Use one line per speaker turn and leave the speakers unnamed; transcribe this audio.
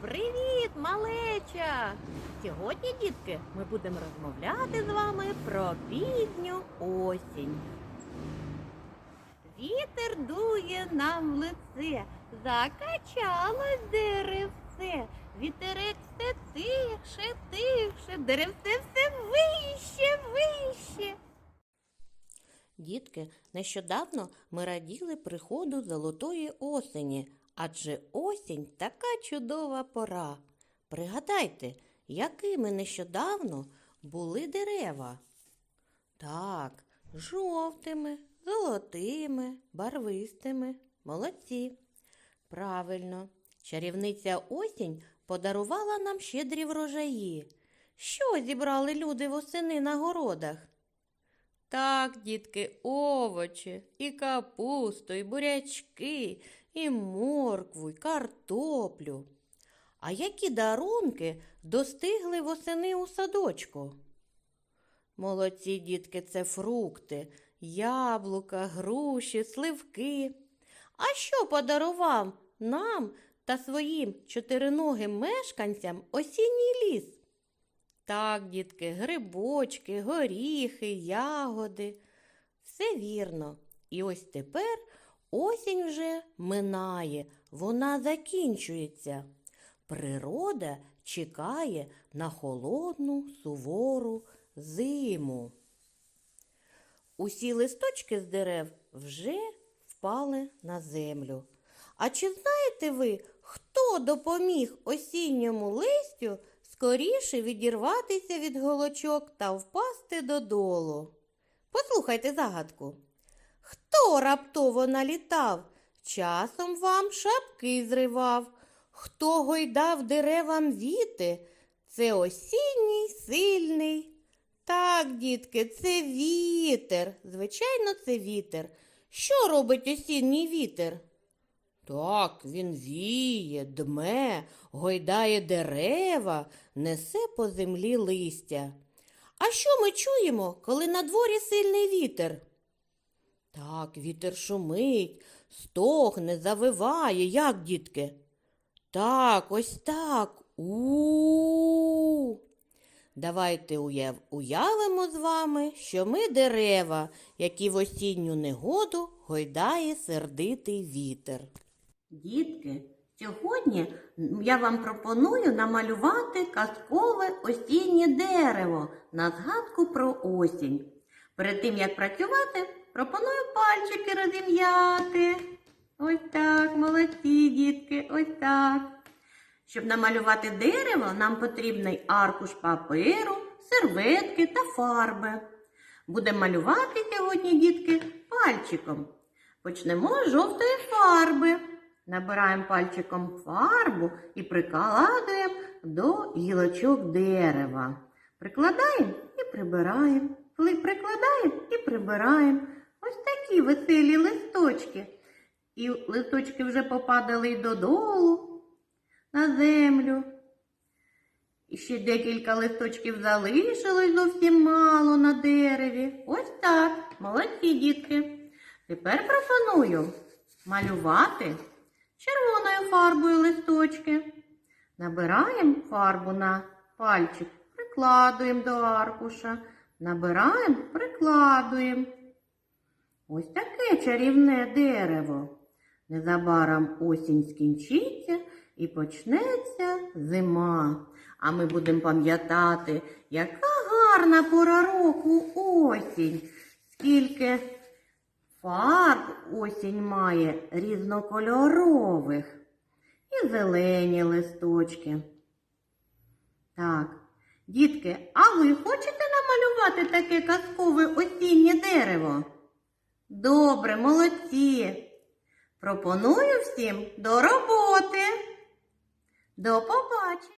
Привіт, малеча! Сьогодні, дітки, ми будемо розмовляти з вами про пізню осінь. Вітер дує нам в лице, закачалось деревце. Вітерець все тихше, тихше, деревце все вище, вище. Дітки, нещодавно ми раділи приходу золотої осені, адже осінь така чудова пора. Пригадайте, якими нещодавно були дерева. Так, жовтими, золотими, барвистими, молодці. Правильно, чарівниця осінь подарувала нам щедрі врожаї. Що зібрали люди восени на городах? Так, дітки, овочі, і капусту, і бурячки, і моркву, і картоплю. А які дарунки достигли восени у садочку? Молодці дітки, це фрукти, яблука, груші, сливки. А що подарував нам та своїм чотириногим мешканцям осінній ліс? Так, дітки, грибочки, горіхи, ягоди. Все вірно. І ось тепер осінь вже минає, вона закінчується. Природа чекає на холодну, сувору зиму. Усі листочки з дерев вже впали на землю. А чи знаєте ви, хто допоміг осінньому листю скоріше відірватися від голочок та впасти додолу? Послухайте загадку. Хто раптово налітав, часом вам шапки зривав, хто гойдав деревам віти, це осінній сильний. Так, дітки, це вітер. Звичайно, це вітер. Що робить осінній вітер? Так, він віє, дме, гойдає дерева, несе по землі листя. А що ми чуємо, коли на дворі сильний вітер? Так, вітер шумить, стогне, завиває, як, дітки? Так, ось так. У. Давайте уяв... уявимо з вами, що ми дерева, які в осінню негоду гойдає сердитий вітер. Дітки, сьогодні я вам пропоную намалювати казкове осіннє дерево на згадку про осінь. Перед тим як працювати, пропоную пальчики розім'яти. Ось так, молодці, дітки, ось так. Щоб намалювати дерево, нам потрібний аркуш паперу, серветки та фарби. Будемо малювати сьогодні, дітки, пальчиком. Почнемо з жовтої фарби. Набираємо пальчиком фарбу і прикладаємо до гілочок дерева. Прикладаємо і прибираємо. Прикладаємо і прибираємо. Ось такі веселі листочки. І листочки вже попадали й додолу на землю. І ще декілька листочків залишилось зовсім мало на дереві. Ось так. Молодці дітки. Тепер пропоную малювати червоною фарбою листочки. Набираємо фарбу на пальчик, прикладуємо до аркуша. Набираємо, прикладуємо. Ось таке чарівне дерево. Незабаром осінь скінчиться і почнеться зима. А ми будемо пам'ятати, яка гарна пора року осінь, скільки фарб осінь має різнокольорових і зелені листочки. Так, дітки, а ви хочете намалювати таке казкове осіннє дерево? Добре, молодці. Пропоную всім до роботи. До побачення.